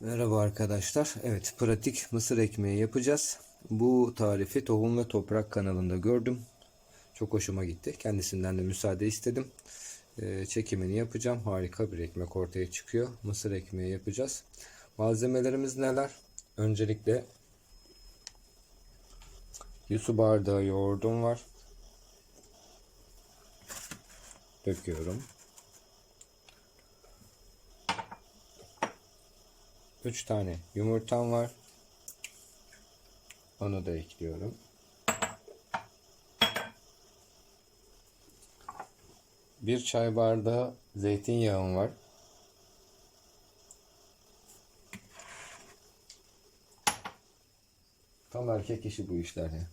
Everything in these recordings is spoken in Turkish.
Merhaba arkadaşlar. Evet, pratik mısır ekmeği yapacağız. Bu tarifi Tohum ve Toprak kanalında gördüm. Çok hoşuma gitti. Kendisinden de müsaade istedim. Ee, çekimini yapacağım. Harika bir ekmek ortaya çıkıyor. Mısır ekmeği yapacağız. Malzemelerimiz neler? Öncelikle 100 su bardağı yoğurdum var. Döküyorum. 3 tane yumurtam var. Onu da ekliyorum. Bir çay bardağı zeytinyağım var. Tam erkek işi bu işler ya.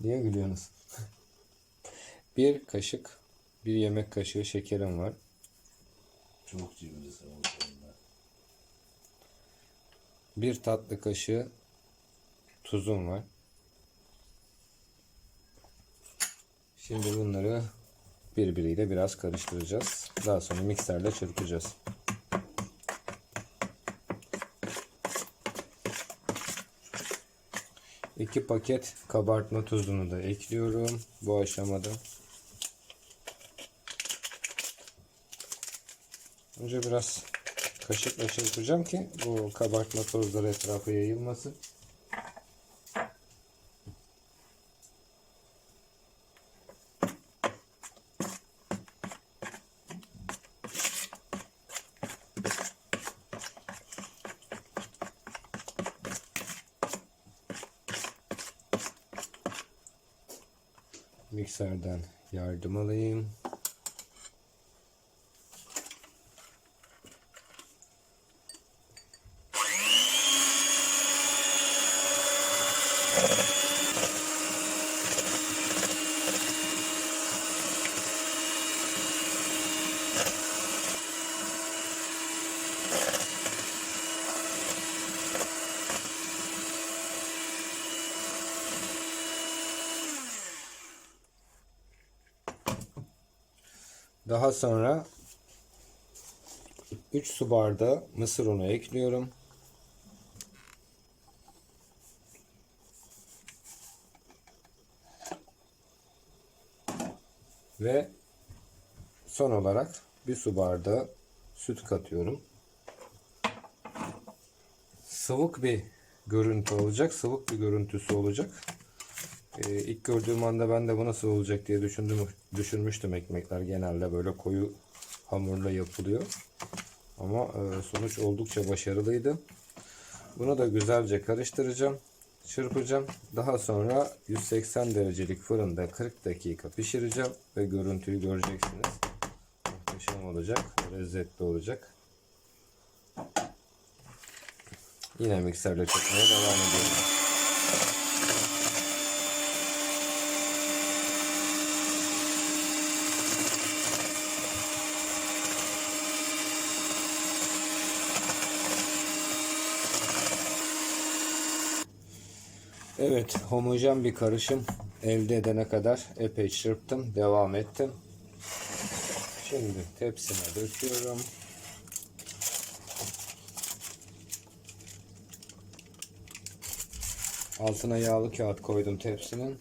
Niye gülüyorsunuz? bir kaşık, bir yemek kaşığı şekerim var. Çok cimrisin o konuda. Bir tatlı kaşığı tuzum var. Şimdi bunları birbiriyle biraz karıştıracağız. Daha sonra mikserle çırpacağız. İki paket kabartma tuzunu da ekliyorum bu aşamada. Önce biraz kaşıkla çırpacağım ki bu kabartma tozları etrafa yayılmasın. Mikserden yardım alayım. Daha sonra 3 su bardağı mısır unu ekliyorum. Ve son olarak bir su bardağı süt katıyorum. Sıvık bir görüntü olacak. Sıvık bir görüntüsü olacak. Ee, ilk gördüğüm anda ben de bu nasıl olacak diye düşündüm, düşünmüştüm ekmekler genelde böyle koyu hamurla yapılıyor. Ama e, sonuç oldukça başarılıydı. Bunu da güzelce karıştıracağım. Çırpacağım. Daha sonra 180 derecelik fırında 40 dakika pişireceğim ve görüntüyü göreceksiniz. Muhteşem olacak, lezzetli olacak. Yine mikserle çekmeye devam ediyorum. Evet, homojen bir karışım elde edene kadar epey çırptım, devam ettim. Şimdi tepsime döküyorum. Altına yağlı kağıt koydum tepsinin.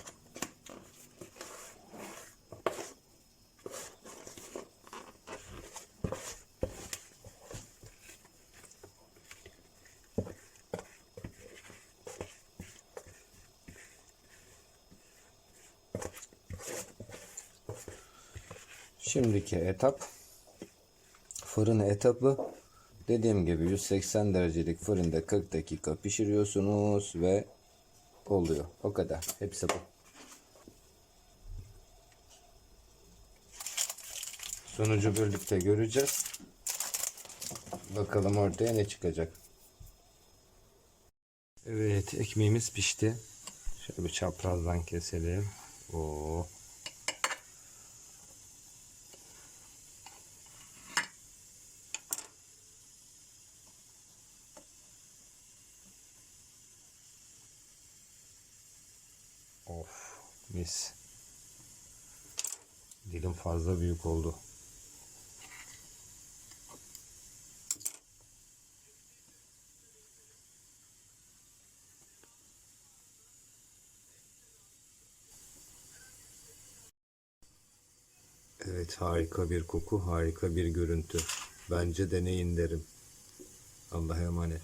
Şimdiki etap fırın etabı. Dediğim gibi 180 derecelik fırında 40 dakika pişiriyorsunuz ve oluyor. O kadar. Hepsi bu. Sonucu birlikte göreceğiz. Bakalım ortaya ne çıkacak. Evet ekmeğimiz pişti. Şöyle bir çaprazdan keselim. Oo. Of mis. Dilim fazla büyük oldu. Evet harika bir koku, harika bir görüntü. Bence deneyin derim. Allah'a emanet.